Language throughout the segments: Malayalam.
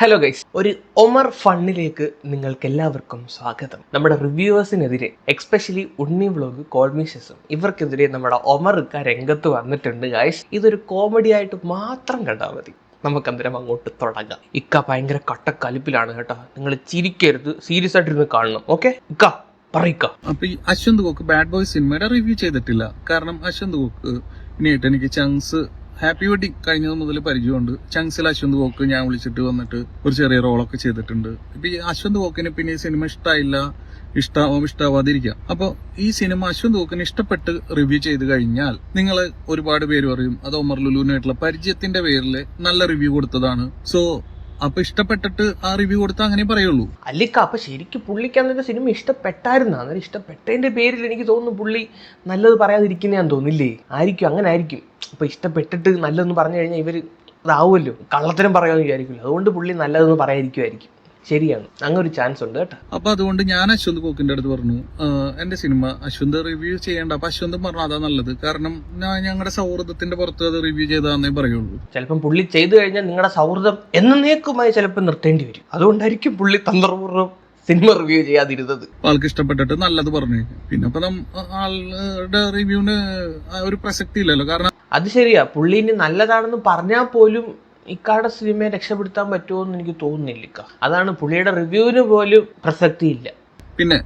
ഹലോ ഗൈസ് ഒരു ഒമർ ഫണ്ണിലേക്ക് നിങ്ങൾക്ക് എല്ലാവർക്കും സ്വാഗതം. നമ്മുടെ റിവ്യൂവേഴ്സിനെതിരെ എക്സ്പെഷ്യലി ഉണ്ണി വ്ളോഗ് കോൾമീഷസും ഇവർക്കെതിരെ നമ്മുടെ ഒമർ ഇക്ക രംഗത്ത് വന്നിട്ടുണ്ട് ഗൈസ് ഇതൊരു കോമഡി ആയിട്ട് മാത്രം കണ്ടാൽ മതി. നമുക്ക് അന്നേരം അങ്ങോട്ട് തുടങ്ങാം. ഇക്ക ഭയങ്കര കട്ടക്കലിപ്പിലാണ് കേട്ടോ. നിങ്ങൾ ചിരിക്കരുത്. സീരിയസ് ആയിട്ടിരുന്ന് കാണണം. ഓക്കെ ഇക്ക പറയിക്ക. അപ്പൊ ഈ അശ്വന്ത് കോക്ക് ബാഡ് ബോയ് സിനിമയുടെ റിവ്യൂ ചെയ്തിട്ടില്ല. കാരണം അശ്വന്ത് കോക്ക് ഇനിയായിട്ട് എനിക്ക് ചങ്സ് ഹാപ്പി വെഡിങ് കഴിഞ്ഞത് മുതൽ പരിചയമുണ്ട്. ചങ്സിൽ അശ്വന്ത് വോക്ക് ഞാൻ വിളിച്ചിട്ട് വന്നിട്ട് ഒരു ചെറിയ റോളൊക്കെ ചെയ്തിട്ടുണ്ട്. ഇപ്പൊ ഈ അശ്വന്ത് വോക്കിന് പിന്നെ ഈ സിനിമ ഇഷ്ടമായില്ല ഇഷ്ടാവും ഇഷ്ടാവാതിരിക്കാം. അപ്പൊ ഈ സിനിമ അശ്വന്ത് വോക്കിന് ഇഷ്ടപ്പെട്ട് റിവ്യൂ ചെയ്ത് കഴിഞ്ഞാൽ നിങ്ങൾ ഒരുപാട് പേര് പറയും അത് ഒമർ ലുലുവിനായിട്ടുള്ള പരിചയത്തിന്റെ പേരിൽ നല്ല റിവ്യൂ കൊടുത്തതാണ്. സോ അപ്പൊ ഇഷ്ടപ്പെട്ടിട്ട് ആ റിവ്യൂ കൊടുത്താൽ അങ്ങനെ പറയുള്ളൂ. അല്ലിക്ക അപ്പൊ ശരിക്കും പുള്ളിക്ക് അന്നൊരു സിനിമ ഇഷ്ടപ്പെട്ടായിരുന്നു. അന്നേരം ഇഷ്ടപ്പെട്ടതിന്റെ പേരിൽ എനിക്ക് തോന്നുന്നു പുള്ളി നല്ലത് പറയാതിരിക്കുന്നതാന്ന് തോന്നില്ലേ? ആയിരിക്കും അങ്ങനെ ആയിരിക്കും. അപ്പൊ ഇഷ്ടപ്പെട്ടിട്ട് നല്ലതെന്ന് പറഞ്ഞു കഴിഞ്ഞാൽ ഇവർ ഇതാവുമല്ലോ. കള്ളത്തരം പറയാമെന്ന് വിചാരിക്കില്ല. അതുകൊണ്ട് പുള്ളി നല്ലതെന്ന് പറയാതിരിക്കുമായിരിക്കും ശരിയാണ്. അങ്ങനെ ഒരു ചാൻസ് ഉണ്ട് കേട്ടോ. അപ്പൊ അതുകൊണ്ട് ഞാൻ അശ്വന്ത് കോക്കിന്റെ അടുത്ത് പറഞ്ഞു "ആഹ് എന്റെ സിനിമ അശ്വന്ത് റിവ്യൂ ചെയ്യേണ്ട. അപ്പൊ അശ്വന്ത് പറഞ്ഞു അതാ നല്ലത്. കാരണം ഞാൻ ഞങ്ങളുടെ സൗഹൃദത്തിന്റെ പുറത്ത് അത് റിവ്യൂ ചെയ്താന്നേ പറയുള്ളൂ. ചിലപ്പം പുള്ളി ചെയ്തു കഴിഞ്ഞാൽ നിങ്ങളുടെ സൗഹൃദം എന്നേക്കുമായി ചിലപ്പോൾ നിർത്തേണ്ടി വരും. അതുകൊണ്ടായിരിക്കും പുള്ളി തന്ത്രപൂർവം സിനിമ റിവ്യൂ ചെയ്യാതിരുന്നത്. ആൾക്ക് ഇഷ്ടപ്പെട്ടിട്ട് നല്ലത് പറഞ്ഞു. പിന്നെ അപ്പൊ ആളുടെ റിവ്യൂവിന് ഒരു പ്രസക്തി ഇല്ലല്ലോ. കാരണം അത് ശരിയാ. പുള്ളി ഇനി നല്ലതാണെന്ന് പറഞ്ഞാൽ പോലും ഇക്കാടെ സിനിമയെ രക്ഷപ്പെടുത്താൻ പറ്റുമോ എന്ന് എനിക്ക് തോന്നുന്നില്ല ഇക്ക. അതാണ് പുള്ളിയുടെ റിവ്യൂവിന് പോലും പ്രസക്തിയില്ല. പിന്നെ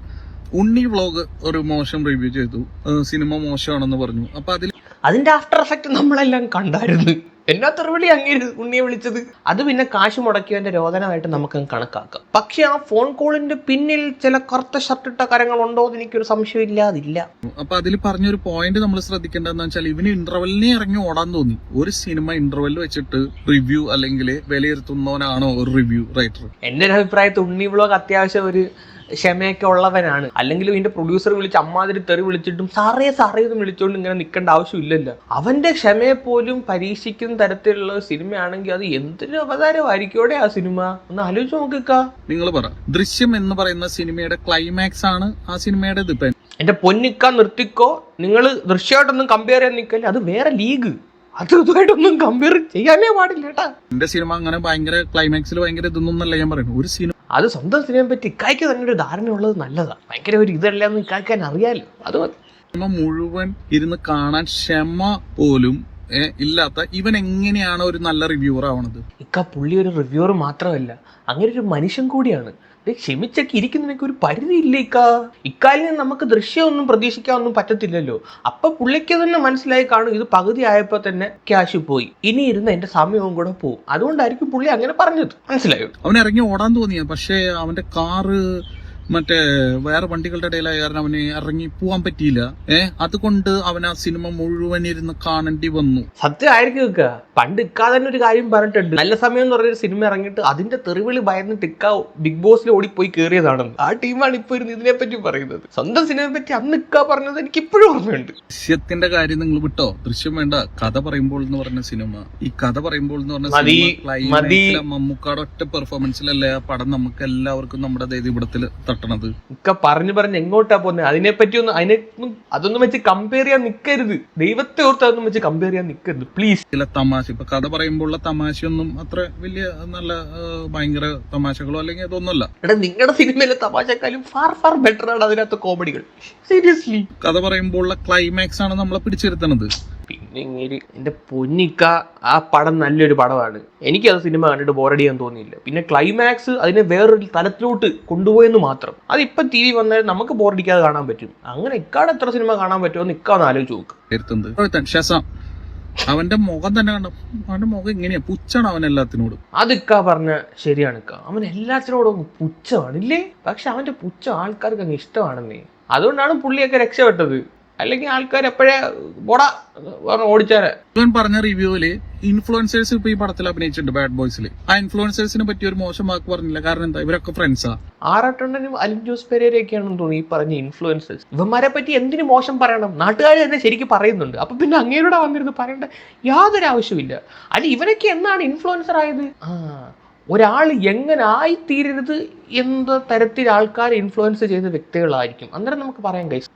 ഉണ്ണി വ്ളോഗ് ഒരു മോശം റിവ്യൂ ചെയ്തു. സിനിമ മോശമാണെന്ന് പറഞ്ഞു. അപ്പൊ അതിൽ അതിന്റെ ആഫ്റ്റർ എഫക്റ്റ് നമ്മളെല്ലാം കണ്ടായിരുന്നു. എന്നാ തെറുവിളി അങ്ങേര് ഉണ്ണിയെ വിളിച്ചത്? അത് പിന്നെ കാശ് മുടക്കിയതിന്റെ രോദനമായിട്ട് നമുക്ക് കണക്കാക്കാം. പക്ഷെ ആ ഫോൺ കോളിന്റെ പിന്നിൽ ചില കറുത്ത ഷർട്ടിട്ട കരങ്ങളുണ്ടോ എന്ന് എനിക്കൊരു സംശയം ഇല്ലാതില്ല അപ്പൊ അതിൽ പറഞ്ഞൊരു പോയിന്റ് നമ്മൾ ശ്രദ്ധിക്കേണ്ടതെന്ന് വെച്ചാൽ ഇവന് ഇന്റർവെല്ലിനെ ഇറങ്ങി ഓടാൻ തോന്നി. ഒരു സിനിമ ഇന്റർവെൽ വെച്ചിട്ട് റിവ്യൂ അല്ലെങ്കിൽ വിലയിരുത്തുന്നവനാണോ ഒരു റിവ്യൂ റൈറ്റർ എന്റെ ഒരു അഭിപ്രായത്തിൽ ഉണ്ണി വ്ളോഗ് അത്യാവശ്യം ഒരു ക്ഷമയൊക്കെ ഉള്ളവനാണ്. അല്ലെങ്കിൽ ഇതിന്റെ പ്രൊഡ്യൂസർ വിളിച്ച് അമ്മാതിരി തെറി വിളിച്ചിട്ടും സാറേ സാറേ എന്ന് വിളിച്ചുകൊണ്ട് ഇങ്ങനെ നിൽക്കേണ്ട ആവശ്യമില്ലല്ലോ. അവന്റെ ക്ഷമയെ പോലും പരീക്ഷിക്കുന്ന തരത്തിലുള്ള സിനിമയാണെങ്കിൽ അത് എന്തൊരു അവതാരമായിരിക്കോടെ ആ സിനിമ? ഒന്ന് ആലോചിച്ച് നോക്കിക്ക. നിങ്ങൾ പറ. ദൃശ്യം എന്ന് പറയുന്ന സിനിമയുടെ ക്ലൈമാക്സ് ആണ് ആ സിനിമയുടെ ഇത് എന്റെ പൊന്നിക്ക നിർത്തിക്കോ. നിങ്ങൾ ദൃശ്യമായിട്ടൊന്നും കമ്പയർ ചെയ്യാൻ നിൽക്കല്ലേ അത് വേറെ ലീഗ്. അത് ഇതുമായിട്ടൊന്നും കമ്പയർ ചെയ്യാനേ പാടില്ല കേട്ടാ. എന്റെ സിനിമ അങ്ങനെ ഭയങ്കര ക്ലൈമാക്സിൽ ഭയങ്കര ഇതൊന്നും അല്ല ഞാൻ പറയുന്നത്. ഒരു സിനിമ അത് സ്വന്തം സിനിമയെ പറ്റി ഇക്കായ്ക്ക് തന്നെ ഒരു ധാരണ ഉള്ളത് നല്ലതാണ് ഭയങ്കര ഒരു ഇതല്ല എന്ന് ഇക്കായ്ക്കാൻ അറിയാലോ. അത് മതി. മുഴുവൻ ഇരുന്ന് കാണാൻ ക്ഷമ പോലും ഇല്ലാത്ത ഇവൻ എങ്ങനെയാണ് ഒരു നല്ല റിവ്യൂവർ ആവണത്? ഇക്ക പുള്ളി ഒരു റിവ്യൂവർ മാത്രമല്ല അങ്ങനെ ഒരു മനുഷ്യൻ കൂടിയാണ്. ക്ഷമിച്ചൊക്കെ ഇരിക്കുന്നതിനൊക്കെ ഒരു പരിധി ഇല്ല ഇക്ക? ഇക്കാലിൽ നിന്ന് നമുക്ക് ദൃശ്യമൊന്നും പ്രതീക്ഷിക്കാനൊന്നും പറ്റത്തില്ലല്ലോ. അപ്പൊ പുള്ളിക്ക് തന്നെ മനസ്സിലായി കാണും ഇത് പകുതി ആയപ്പോ തന്നെ ക്യാഷ് പോയി. ഇനി ഇരുന്ന് എന്റെ സമയവും കൂടെ പോകും അതുകൊണ്ടായിരിക്കും പുള്ളി അങ്ങനെ പറഞ്ഞത്. മനസ്സിലായോ? അവൻ ഇറങ്ങി ഓടാൻ തോന്നിയ. പക്ഷേ അവന്റെ കാറ് മറ്റേ വേറെ വണ്ടികളുടെ ഇടയിലായ കാരണം അവന് ഇറങ്ങി പോവാൻ പറ്റിയില്ല. ഏഹ് അതുകൊണ്ട് അവൻ ആ സിനിമ മുഴുവൻ ഇരുന്ന് കാണേണ്ടി വന്നു. സത്യമായിരിക്കും ഇക്ക. പണ്ട് ഇക്കാതെ തന്നെ ഒരു കാര്യം പറഞ്ഞിട്ടുണ്ട്. നല്ല സമയം എന്ന് പറഞ്ഞൊരു സിനിമ ഇറങ്ങിയിട്ട് അതിന്റെ തെറിവിളി ഭയന്നിട്ട് ഇക്ക ബിഗ് ബോസിൽ ഓടിപ്പോയി കയറിയതാണ് ആ ടീമാണ് ഇപ്പൊ ഇരുന്ന് ഇതിനെ പറ്റി പറയുന്നത്. സ്വന്തം സിനിമയെ പറ്റി അന്ന് ഇക്ക പറഞ്ഞത് എനിക്ക് ഇപ്പോഴും ഓർമ്മയുണ്ട്. ദൃശ്യത്തിന്റെ കാര്യം നിങ്ങൾ വിട്ടോ? ദൃശ്യം വേണ്ട. കഥ പറയുമ്പോൾ എന്ന് പറഞ്ഞ സിനിമ. ഈ കഥ പറയുമ്പോൾ എന്ന് പറഞ്ഞ സിനിമ മമ്മൂക്കാട് ഒറ്റ പെർഫോമൻസിലല്ലേ ആ പടം നമുക്ക് എല്ലാവർക്കും നമ്മുടെ ദേദീപടത്തിൽ തട്ടണത്. ഒക്കെ പറഞ്ഞു പറഞ്ഞ് എങ്ങോട്ടാ പോകുന്നത് അതിനെ പറ്റി ഒന്ന് അതിനെ അതൊന്നും വെച്ച് കമ്പയർ ചെയ്യാൻ നിൽക്കരുത് ദൈവത്തെ ഓർത്ത് അതൊന്നും വെച്ച് കമ്പയർ ചെയ്യാൻ നിൽക്കരുത് പ്ലീസ് ചില തമാശ ഇപ്പൊ കഥ പറയുമ്പോഴുള്ള തമാശയൊന്നും അത്ര വലിയ നല്ല ഭയങ്കര തമാശകളോ അല്ലെങ്കിൽ അതൊന്നുമല്ല. എടാ നിങ്ങളുടെ സിനിമയിലെ തമാശക്കാലും ഫാർ ഫാർ ബെറ്റർ ആണ് അതിനകത്ത് കോമഡികൾ സീരിയസ്ലി കഥ പറയുമ്പോഴുള്ള ക്ലൈമാക്സ് ആണ് നമ്മളെ പിടിച്ചിരുത്തണത്. എന്റെ പൊന്നിക്ക ആ പടം നല്ലൊരു പടമാണ്. എനിക്ക് അത് സിനിമ കണ്ടിട്ട് ബോറടിയാൻ തോന്നിയില്ല. പിന്നെ ക്ലൈമാക്സ് അതിനെ വേറൊരു തലത്തിലോട്ട് കൊണ്ടുപോയെന്ന് മാത്രം. അത് ഇപ്പൊ ടി വി വന്നാൽ നമുക്ക് ബോറടിക്കാതെ കാണാൻ പറ്റും. അങ്ങനെ ഇക്കാട് എത്ര സിനിമ കാണാൻ പറ്റുമെന്ന് എന്ന് ഇക്കാന്ന് ആലോചിച്ച് നോക്ക്. ഇരുത്തുന്നത് ഒരുത്തൻ ഷസാം. അവന്റെ മുഖം തന്നെ കണ്ടു? അവന്റെ മുഖം ഇങ്ങനെയാ. പുച്ചാണ് അവൻ എല്ലാത്തിനോടും. അതിക്ക പറഞ്ഞ ശരിയാണ് ഇക്ക. അവൻ എല്ലാത്തിനോടും പുച്ഛമാണ് ഇല്ലേ പക്ഷെ അവന്റെ പുച്ഛം ആൾക്കാർക്ക് അങ്ങ് ഇഷ്ടമാണെന്നേ. അതുകൊണ്ടാണ് പുള്ളിയൊക്കെ രക്ഷപ്പെട്ടത്. അല്ലെങ്കിൽ ആൾക്കാർ എപ്പോഴേ പോടാ പറഞ്ഞ് ഓടിച്ചാരെ. ഇവൻ പറഞ്ഞ റിവ്യൂവിൽ ഇൻഫ്ലുവൻസേഴ്സ് ഇപ്പൊ ഈ പടത്തിൽ അഭിനയിച്ചിട്ടുണ്ട് ബാഡ് ബോയ്സിൽ ആ ഇൻഫ്ലുവൻസേഴ്സിനെ പറ്റി ഒരു മോശം വാക്ക് പറഞ്ഞില്ല. കാരണം എന്താ? ഇവരൊക്കെ ഫ്രണ്ട്സാ ആറാട്ടണ്ണനും അലിൻ ജോസ് പെരേരയൊക്കെയാണെന്ന് തോന്നുന്നു ഈ പറഞ്ഞ ഇൻഫ്ലുവൻസേഴ്സ് ഇവന്മാരെ പറ്റി എന്തിനു മോശം പറയണം? നാട്ടുകാർ തന്നെ ശരിക്കും പറയുന്നുണ്ട്. അപ്പൊ പിന്നെ അങ്ങേരുടെ വന്നിരുന്ന് പറയേണ്ട യാതൊരു ആവശ്യമില്ല അല്ല ഇവരൊക്കെ എന്നാണ് ഇൻഫ്ലുവൻസർ ആയത്? ആ ഒരാൾ എങ്ങനെ ആയിത്തീരരുത് എന്ന തരത്തിൽ ആൾക്കാരെ ഇൻഫ്ലുവൻസ് ചെയ്ത വ്യക്തികളായിരിക്കും. അന്നേരം നമുക്ക് പറയാം കൈസ്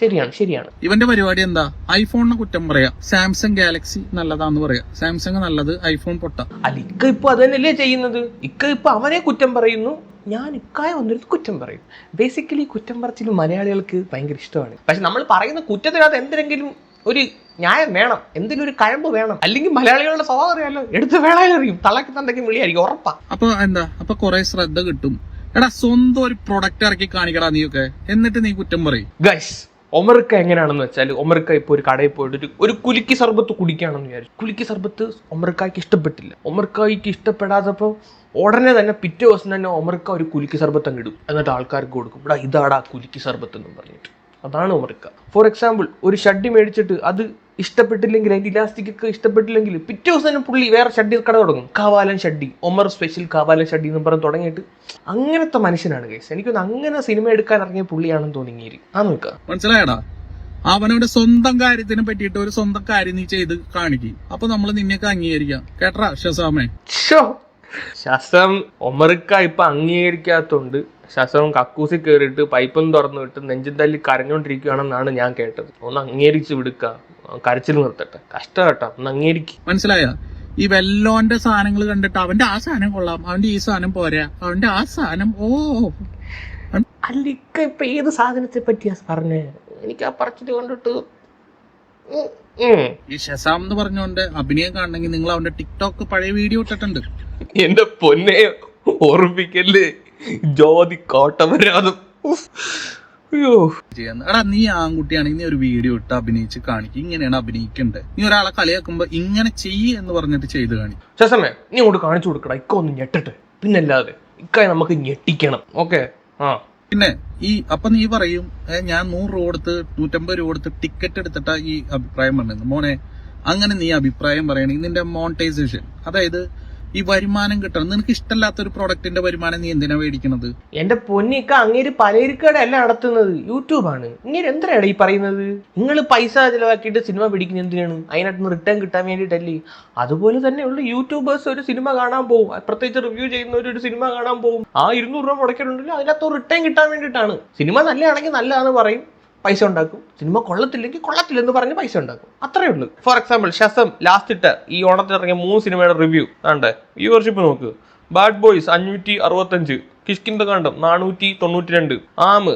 ശരിയാണ് ശരിയാണ്. ഇവന്റെ പരിപാടി എന്താ? ഐഫോണിനെ കുറ്റം പറയാ. സാംസങ് ഗാലക്സി നല്ലതാന്ന് പറയാ. സാംസങ് നല്ലത് ഐഫോൺ പൊട്ട. അല്ല ഇക്ക ഇപ്പൊ അത് തന്നെയല്ലേ ചെയ്യുന്നത്? ഇക്ക ഇപ്പൊ അവനെ കുറ്റം പറയുന്നു. ഞാൻ ഇക്കായ വന്നിരുന്ന് കുറ്റം പറയും. ബേസിക്കലി കുറ്റം പറച്ചിൽ മലയാളികൾക്ക് ഭയങ്കര ഇഷ്ടമാണ്. പക്ഷെ നമ്മൾ പറയുന്ന കുറ്റത്തിനകത്ത് എന്തെങ്കിലും ഒരു ന്യായം വേണം. എന്തെങ്കിലും ഒരു കഴമ്പ് വേണം. അല്ലെങ്കിൽ മലയാളികളുടെ സ്വഭാവം അറിയാലോ. എടുത്ത് വേളയിലറിയും തളക്കി തന്തയ്ക്കും വിളിയായിരിക്കും ഉറപ്പാ. അപ്പൊ എന്താ? അപ്പൊ കുറെ ശ്രദ്ധ കിട്ടും. എടാ സ്വന്തം ഒരു പ്രൊഡക്റ്റ് ഇറക്കി കാണിക്കടാ നീയൊക്കെ. എന്നിട്ട് നീ കുറ്റം പറയും. ഗൈസ് ഒമർക്ക എങ്ങനെയാണെന്ന് വെച്ചാൽ ഒമർക്ക ഇപ്പോൾ ഒരു കടയിൽ പോയിട്ട് ഒരു ഒരു കുലുക്കി സർബത്ത് കുടിക്കുകയാണെന്ന് വിചാരിച്ചു. കുലുക്കി സർബത്ത് ഒമർക്കായ്ക്ക് ഇഷ്ടപ്പെട്ടില്ല. ഒമർക്കായ്ക്ക് ഇഷ്ടപ്പെടാത്തപ്പോൾ ഉടനെ തന്നെ പിറ്റേ ദിവസം തന്നെ ഒമർക്ക ഒരു കുലുക്കി സർബത്ത് അങ്ങ് ഇടും. എന്നിട്ട് ആൾക്കാർക്ക് കൊടുക്കും. ഇവിടെ ഇതാടാ കുലുക്കി സർബത്ത് എന്ന് പറഞ്ഞിട്ട്. അതാണ് ഒമർക്ക. ഫോർ എക്സാമ്പിൾ ഒരു ഷഡ്ഡി മേടിച്ചിട്ട് അത് ഇഷ്ടപ്പെട്ടില്ലെങ്കിൽ അതിന്റെ ഇലാസ്റ്റിക് ഒക്കെ ഇഷ്ടപ്പെട്ടില്ലെങ്കിൽ പിറ്റേ ദിവസം തന്നെ പുള്ളി വേറെ ഷഡ്ഡി കട തുടങ്ങും. കാവാലൻ ഷഡ്ഡി ഒമർ സ്പെഷ്യൽ കാവാലൻ ഷഡ്ഡി എന്ന് പറഞ്ഞ് തുടങ്ങിയിട്ട് അങ്ങനത്തെ മനുഷ്യനാണ് കേസ് എനിക്കൊന്ന് അങ്ങനെ സിനിമ എടുക്കാൻ ഇറങ്ങിയ പുള്ളിയാണെന്ന് തോന്നിങ്ങേരി ആ നോക്കുക മനസ്സിലായടാ? അവനവന്റെ സ്വന്തം കാര്യത്തിനെ പറ്റിയിട്ട് ഒരു സ്വന്തം കാര്യം നീ ചെയ്ത് കാണിക്കും. അപ്പൊ നമ്മൾ നിന്നെയൊക്കെ അംഗീകരിക്കാം. കേട്ടറാ ഷസാമേ? ഷോ ശസം ഒമർക്ക ഇപ്പൊ അംഗീകരിക്കാത്തോണ്ട് ശസം കക്കൂസി കയറിയിട്ട് പൈപ്പും തുറന്നു വിട്ട് നെഞ്ചും തല്ലി കരഞ്ഞോണ്ടിരിക്കുകയാണെന്നാണ് ഞാൻ കേട്ടത്. ഒന്ന് അംഗീകരിച്ച് വിടുക്ക. കരച്ചിൽ നിർത്തട്ടെ. കഷ്ടം കേട്ടോ. ഒന്ന് അംഗീകരിക്കും. മനസ്സിലായോ? ഈ വെല്ലോന്റെ സാധനങ്ങൾ കണ്ടിട്ട് അവന്റെ ആ സാധനം കൊള്ളാം. അവന്റെ ഈ സാധനം പോരാ. അവന്റെ ആ സാധനം ഓ. അല്ലിക്ക ഇപ്പൊ ഏത് സാധനത്തെ പറ്റിയാ പറഞ്ഞേ? എനിക്ക് ആ പറച്ചിട്ട് കണ്ടിട്ട്. ഈ ഷസാം എന്ന് പറഞ്ഞോണ്ട് അഭിനയം കാണണമെങ്കിൽ നിങ്ങൾ അവന്റെ ടിക്ടോക്ക് പഴയ വീഡിയോ ഇട്ടിട്ടുണ്ട്. എന്റെ പൊന്നെ ഓർമ്മിക്കല്ലേ? ജ്യോതി കോട്ടവരാതും എടാ നീ ആൺകുട്ടിയാണെങ്കിൽ നീ ഒരു വീഡിയോ ഇട്ട് അഭിനയിച്ച് കാണിക്കും. ഇങ്ങനെയാണ് അഭിനയിക്കേണ്ടത് നീ ഒരാളെ കളിയാക്കുമ്പോ ഇങ്ങനെ ചെയ്യ് എന്ന് പറഞ്ഞിട്ട് ചെയ്ത് കാണിക്കും. ശസമേ നീ ഇങ്ങോട്ട് കാണിച്ചു കൊടുക്കടാ. ഇക്ക ഒന്ന് ഞെട്ടട്ടെ. പിന്നല്ലാതെ ഇക്കായി നമുക്ക് ഞെട്ടിക്കണം. ഓക്കെ? ആ. പിന്നെ ഈ അപ്പൊ നീ പറയും ഞാൻ നൂറ് രൂപ കൊടുത്ത് നൂറ്റമ്പത് രൂപ കൊടുത്ത് ടിക്കറ്റ് എടുത്തിട്ടാ ഈ അഭിപ്രായം പറഞ്ഞത്. മോനെ അങ്ങനെ നീ അഭിപ്രായം പറയണെങ്കിൽ നിന്റെ മോണിറ്റൈസേഷൻ അതായത് ഈ വരുമാനം കിട്ടണം. നിനക്ക് ഇഷ്ടമല്ലാത്ത ഒരു പ്രോഡക്റ്റിന്റെ വരുമാനം നീ എന്തിനാ മേടിക്കണത്? എന്റെ പൊന്നിക്ക അങ്ങേര് പലചരക്കട അല്ല നടത്തുന്നത്. യൂട്യൂബ് ആണ്. ഇങ്ങനെ എന്തിനാണ് ഈ പറയുന്നത്? നിങ്ങൾ പൈസ ചിലവാക്കിയിട്ട് സിനിമ പിടിക്കുന്ന എന്തിനാണ്? അതിനകത്ത് റിട്ടേൺ കിട്ടാൻ വേണ്ടിയിട്ടല്ലേ? അതുപോലെ തന്നെ ഉള്ള യൂട്യൂബേഴ്സ് ഒരു സിനിമ കാണാൻ പോകും പ്രത്യേകിച്ച് റിവ്യൂ ചെയ്യുന്ന ഒരു സിനിമ കാണാൻ പോകും ആ ഇരുന്നൂറ് രൂപ മുടക്കിയിട്ടുണ്ടെങ്കിൽ അതിനകത്ത് റിട്ടേൺ കിട്ടാൻ വേണ്ടിയിട്ടാണ്. സിനിമ നല്ലതാണെങ്കിൽ നല്ലതാണെന്ന് പറയും. പൈസ ഉണ്ടാക്കും. സിനിമ കൊള്ളത്തില്ലെങ്കിൽ കൊള്ളത്തില്ലെന്ന് പറഞ്ഞ് പൈസ ഉണ്ടാക്കും. അത്രേ ഉള്ളൂ. ഫോർ എക്സാമ്പിൾ ശസം ലാസ്റ്റ് ഇട്ട ഈ ഓണത്തിൽ ഇറങ്ങിയ മൂന്ന് സിനിമയുടെ റിവ്യൂ ആണ്ടേ വ്യൂവർഷിപ്പ് നോക്ക്. ബാഡ് ബോയ്സ് അഞ്ഞൂറ്റി അറുപത്തഞ്ച്. കിഷ്കിന്ത കാണ്ടം നാനൂറ്റി തൊണ്ണൂറ്റി രണ്ട് ആമ്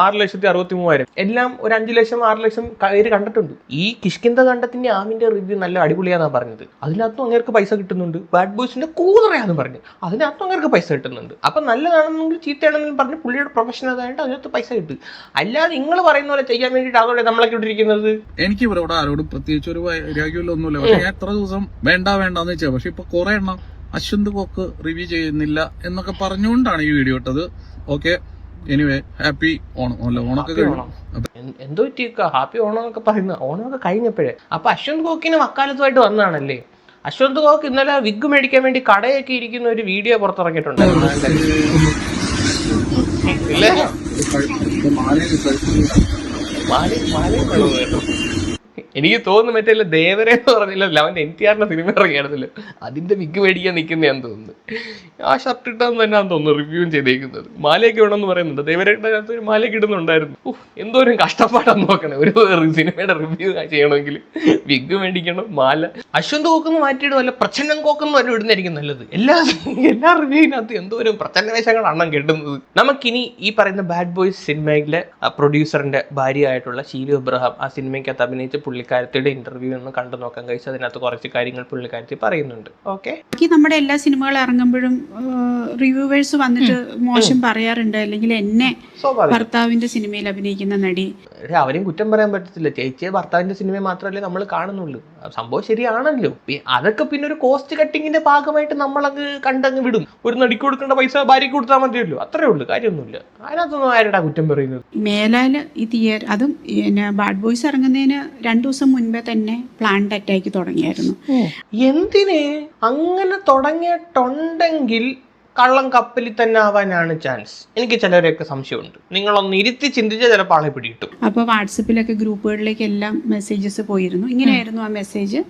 ആറ് ലക്ഷത്തി അറുപത്തി മൂവായിരം എല്ലാം ഒരു അഞ്ച് ലക്ഷം ആറ് ലക്ഷം പേര് കണ്ടിട്ടുണ്ട്. ഈ കിഷ്കിന്ത കണ്ടത്തിന്റെ ആമിന്റെ റിവ്യൂ നല്ല അടിപൊളിയാന്നാ പറഞ്ഞത്. അതിനകത്തും അങ്ങേർക്ക് പൈസ കിട്ടുന്നുണ്ട്. ബാഡ് ബോയ്സിന്റെ കൂതറയാന്ന് പറഞ്ഞു. അതിനകത്തും അങ്ങേർക്ക് പൈസ കിട്ടുന്നുണ്ട്. അപ്പൊ നല്ലതാണെന്നെങ്കിൽ ചീത്തയാണെന്ന് പറഞ്ഞ് പുള്ളിയുടെ പ്രൊഫഷൻ അതായത് അതിനകത്ത് പൈസ കിട്ടും. അല്ലാതെ നിങ്ങൾ പറയുന്ന പോലെ ചെയ്യാൻ വേണ്ടിയിട്ട് അതോടെ നമ്മളൊക്കെ ഇട്ടിരിക്കുന്നത്? എനിക്ക് ഇവിടെ ആരോടും പ്രത്യേകിച്ച് ഒരു വൈരാഗ്യമല്ലോ ഒന്നുമില്ല എത്ര ദിവസം വേണ്ട വേണ്ടെന്ന് വെച്ചാൽ പക്ഷെ ഇപ്പൊ കുറെ എണ്ണം അശ്വന്ത് കോക്ക് റിവ്യൂ ചെയ്യുന്നില്ല എന്നൊക്കെ പറഞ്ഞുകൊണ്ടാണ് ഈ വീഡിയോ ഇട്ടത്. Okay anyway happy Onam. അല്ല ഓണൊക്കെ കഴിഞ്ഞു. എന്തോ ഹാപ്പി ഓണം എന്നൊക്കെ പറയുന്ന. ഓണമൊക്കെ കഴിഞ്ഞപ്പോഴേ. അപ്പൊ അശ്വന്ത് കോക്കിന് വക്കാലത്തുമായിട്ട് വന്നതാണല്ലേ? അശ്വന്ത് കോക്ക് ഇന്നലെ വിഗ് മേടിക്കാൻ വേണ്ടി കടയൊക്കെ ഇരിക്കുന്ന ഒരു വീഡിയോ പുറത്തിറങ്ങിയിട്ടുണ്ടായിരുന്നു ഇല്ലേ. മാലി- മാലയും കേട്ടോ. എനിക്ക് തോന്നുന്നു മറ്റേ ദേവരെ എന്ന് പറഞ്ഞില്ല അവന്റെ എൻ ടി ആറിന്റെ സിനിമ ഇറങ്ങിയായിരുന്നല്ലോ. അതിന്റെ വിഗ് മേടിക്കാൻ നിൽക്കുന്നതാന്ന് തോന്നുന്നു. ആ ഷർട്ട് ഇട്ടാന്ന് തന്നെയാന്ന് തോന്നുന്നു റിവ്യൂവും ചെയ്തേക്കുന്നത്. മാലയൊക്കെ വേണമെന്ന് പറയുന്നുണ്ട്. ദേവരയുടെ അകത്ത് ഒരു മാലയൊക്കെ ഇടുന്നുണ്ടായിരുന്നു. ഒരു കഷ്ടപ്പാടാന്ന് നോക്കണേ. ഒരു സിനിമയുടെ റിവ്യൂ ചെയ്യണമെങ്കിൽ. വിഗ് മേടിക്കണം മാല. അശ്വന്ത് കോക്കെന്ന് മാറ്റിയിട്ട് അല്ല പ്രച്ഛന്നം കോക്കെന്ന് വരെ ഇടുന്നതായിരിക്കും നല്ലത്. എല്ലാ എല്ലാ റിവ്യൂവിനകത്ത് എന്തോരം പ്രച്ഛന്ന വേഷങ്ങളാണ് കിട്ടുന്നത്. നമുക്കിനി ഈ പറയുന്ന ബാഡ് ബോയ്സ് സിനിമയിലെ പ്രൊഡ്യൂസറിന്റെ ഭാര്യയായിട്ടുള്ള ഷീലു എബ്രഹാം ആ സിനിമയ്ക്കകത്ത് അഭിനയിച്ച പുള്ളിക്കാരത്തിയുടെ ഇന്റർവ്യൂ ഒന്ന് കണ്ടു നോക്കാൻ കഴിച്ചു അതിനകത്ത് കുറച്ച് കാര്യങ്ങൾ പുള്ളിക്കാരത്തി പറയുന്നുണ്ട്. ഓക്കെ ബാക്കി നമ്മുടെ എല്ലാ സിനിമകൾ ഇറങ്ങുമ്പോഴും റിവ്യൂവേഴ്സ് വന്നിട്ട് മോശം പറയാറുണ്ട്. അല്ലെങ്കിൽ എന്നെ ഭർത്താവിന്റെ സിനിമയിൽ അഭിനയിക്കുന്ന നടി. അവരെയും കുറ്റം പറയാൻ പറ്റത്തില്ല. ചേച്ചിയെ ഭർത്താവിന്റെ സിനിമ മാത്രമല്ലേ നമ്മൾ കാണുന്നുള്ളൂ. സംഭവം ശരിയാണല്ലോ. അതൊക്കെ പിന്നെ ഒരു കോസ്റ്റ് കട്ടിങ്ങിന്റെ ഭാഗമായിട്ട് നമ്മളങ്ങ് കണ്ടങ്ങ് വിടും. ഒരു നടിക്ക് കൊടുക്കേണ്ട പൈസ ഭാര്യയ്ക്ക് കൊടുത്താൽ മതിയല്ലോ. അത്രേ ഉള്ളൂ. കാര്യമൊന്നുമില്ല. അതിനകത്തൊന്നും ആരുടെ കുറ്റം പറയുന്നത്? മേലാൽ ഈ തിയേറ്റർ അതും ബാഡ് ബോയ്സ് ഇറങ്ങുന്നതിന് രണ്ടു ദിവസം മുൻപേ തന്നെ പ്ലാന്റ് അറ്റാക്ക് തുടങ്ങിയായിരുന്നു. എന്തിനെ? അങ്ങനെ തുടങ്ങിയിട്ടുണ്ടെങ്കിൽ കള്ളം കപ്പലിൽ തന്നെ ആവാനാണ് ചാൻസ് എനിക്ക് ചിലരെയൊക്കെ സംശയമുണ്ട്. നിങ്ങളൊന്ന് ഇരുത്തി ചിന്തിച്ചാൽ ചിലപ്പോൾ ആളെ പിടികിട്ടും. അപ്പോൾ വാട്സപ്പിലൊക്കെ ഗ്രൂപ്പുകളിലേക്ക് എല്ലാം മെസ്സേജസ് പോയിരുന്നു. ഇങ്ങനെയായിരുന്നു ആ മെസ്സേജ്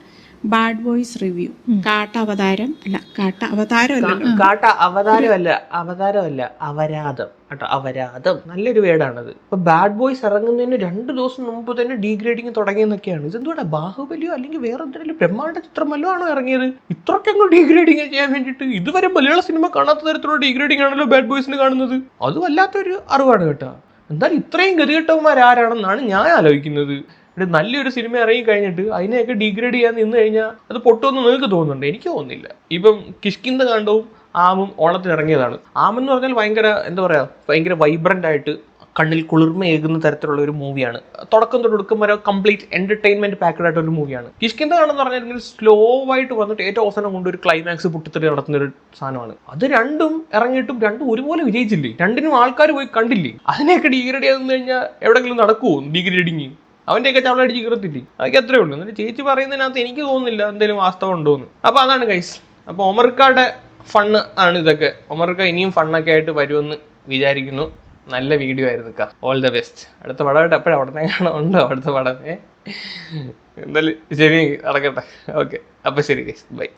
ബാഡ് ബോയ്സ് റിവ്യൂ കാട്ട അവതാരം അല്ല കാട്ട അവതാരം കാട്ട അവതാരമല്ല അവതാരമല്ല അവരാധം. കേട്ടോ അവരാധം. നല്ലൊരു വേർഡാണത് ഇപ്പൊ ബാഡ് ബോയ്സ് ഇറങ്ങുന്നതിന് രണ്ട് ദിവസം മുമ്പ് തന്നെ ഡീഗ്രേഡിങ് തുടങ്ങിയെന്നൊക്കെയാണ്. ഇതെന്തുകൊണ്ടാ ബാഹുബലിയോ അല്ലെങ്കിൽ വേറെ എന്തെങ്കിലും ബ്രഹ്മാണ്ട ചിത്രം വല്ലതും ആണോ ഇറങ്ങിയത്? ഇത്രയ്ക്കങ്ങ് ഡീഗ്രേഡിങ് ചെയ്യാൻ വേണ്ടിട്ട് ഇതുവരെ മലയാള സിനിമ കാണാത്ത തരത്തിലുള്ള ഡീഗ്രേഡിംഗ് ആണല്ലോ ബാഡ് ബോയ്സിന് കാണുന്നത്? അത് വല്ലാത്തൊരു അറിവാണ് കേട്ടോ. എന്തായാലും ഇത്രയും ഗതികെട്ടവന്മാർ ആരാണെന്നാണ് ഞാൻ ആലോചിക്കുന്നത്. ഒരു നല്ലൊരു സിനിമ ഇറങ്ങി കഴിഞ്ഞിട്ട് അതിനെയൊക്കെ ഡിഗ്രേഡ് ചെയ്യാൻ നിന്ന് കഴിഞ്ഞാൽ അത് പൊട്ടുമെന്ന് നിങ്ങൾക്ക് തോന്നുന്നുണ്ട്? എനിക്ക് തോന്നുന്നില്ല. ഇപ്പം കിഷ്കിന്ത കാണ്ടവും ആമും ഓണത്തിന് ഇറങ്ങിയതാണ്. ആമെന്ന് പറഞ്ഞാൽ ഭയങ്കര എന്താ പറയുക ഭയങ്കര വൈബ്രന്റ് ആയിട്ട് കണ്ണിൽ കുളിർമയേകുന്ന തരത്തിലുള്ള ഒരു മൂവിയാണ് തുടക്കം തൊട്ട് ഒടുക്കം വരെ കംപ്ലീറ്റ് എന്റർടൈൻമെന്റ് പാക്കഡ് ആയിട്ട് ഒരു മൂവിയാണ് കിഷ്കിന്ത കാണെന്ന് പറഞ്ഞാൽ സ്ലോ ആയിട്ട് വന്നിട്ട് ഏറ്റവും അവസാനം കൊണ്ട് ഒരു ക്ലൈമാക്സ് പൊട്ടിത്തെറി നടത്തുന്ന ഒരു സാധനമാണ്. അത് രണ്ടും ഇറങ്ങിയിട്ടും രണ്ടും ഒരുപോലെ വിജയിച്ചില്ലേ? രണ്ടിനും ആൾക്കാർ പോയി കണ്ടില്ലേ? അതിനെയൊക്കെ ഡീഗ്രേഡ് ചെയ്യാന്ന് കഴിഞ്ഞാൽ എവിടെങ്കിലും നടക്കുമോ ഡീഗ്രേഡിങ് അവന്റെയൊക്കെ ചവളടിച്ച് കീറത്തില്ലേ? അതൊക്കെ അത്രേ ഉള്ളൂ. എന്നിട്ട് ചേച്ചി പറയുന്നതിനകത്ത് എനിക്ക് തോന്നുന്നില്ല എന്തെങ്കിലും വാസ്തവം ഉണ്ടോന്ന് അപ്പോൾ അതാണ് കൈസ് അപ്പോൾ ഒമർക്കാടെ ഫണ്ണ് ആണ് ഇതൊക്കെ. ഒമർക്ക ഇനിയും ഫണ്ണൊക്കെ ആയിട്ട് വരുമെന്ന് വിചാരിക്കുന്നു. നല്ല വീഡിയോ ആയിരുന്നു കാ ഓൾ ദ ബെസ്റ്റ് അടുത്ത പടമായിട്ട് എപ്പോഴും? അവിടെ കാണാൻ ഉണ്ടോ അടുത്ത പടമേ എന്തായാലും ശരി നടക്കട്ടെ. ഓക്കെ അപ്പോൾ ശരി കൈസ് ബൈ